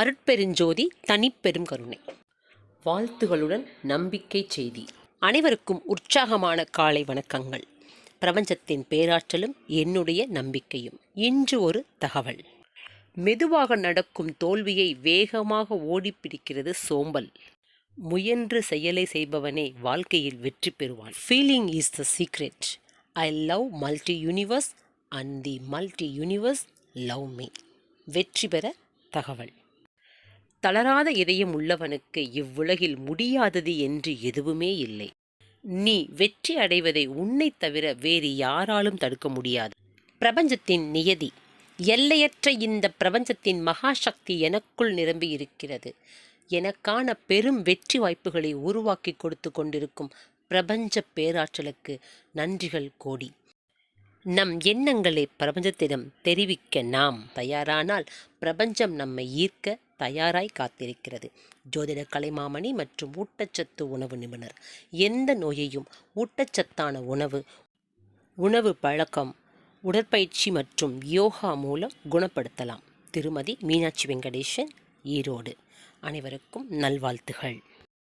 அருட்பெருஞ்சோதி தனிப்பெரும் கருணை. வாழ்த்துகளுடன் நம்பிக்கை செய்தி. அனைவருக்கும் உற்சாகமான காலை வணக்கங்கள். பிரபஞ்சத்தின் பேராற்றலும் என்னுடைய நம்பிக்கையும். இன்று ஒரு தகவல். மெதுவாக நடக்கும் தோல்வியை வேகமாக ஓடிப்பிடிக்கிறது சோம்பல். முயன்று செயலை செய்பவனே வாழ்க்கையில் வெற்றி பெறுவான். Feeling is the secret I love multi universe and the multi universe love me வெற்றி பெற தகவல். தளராத இதயம் உள்ளவனுக்கு இவ்வுலகில் முடியாதது என்று எதுவுமே இல்லை. நீ வெற்றி அடைவதை உன்னைத் தவிர வேறு யாராலும் தடுக்க முடியாது. பிரபஞ்சத்தின் நியதி எல்லையற்ற இந்த பிரபஞ்சத்தின் மகாசக்தி எனக்குள் நிரம்பி இருக்கிறது. எனக்கான பெரும் வெற்றி வாய்ப்புகளை உருவாக்கி கொடுத்து கொண்டிருக்கும் பிரபஞ்ச பேராற்றலுக்கு நன்றிகள் கோடி. நம் எண்ணங்களை பிரபஞ்சத்திடம் தெரிவிக்க நாம் தயாரானால் பிரபஞ்சம் நம்மை ஈர்க்க தயாராய் காத்திருக்கிறது. ஜோதிட கலைமாமணி மற்றும் ஊட்டச்சத்து உணவு நிபுணர். எந்த நோயையும் ஊட்டச்சத்தான உணவு உணவு பழக்கம் உடற்பயிற்சி மற்றும் யோகா மூலம் குணப்படுத்தலாம். திருமதி மீனாட்சி வெங்கடேசன் ஈரோடு. அனைவருக்கும் நல்வாழ்த்துகள்.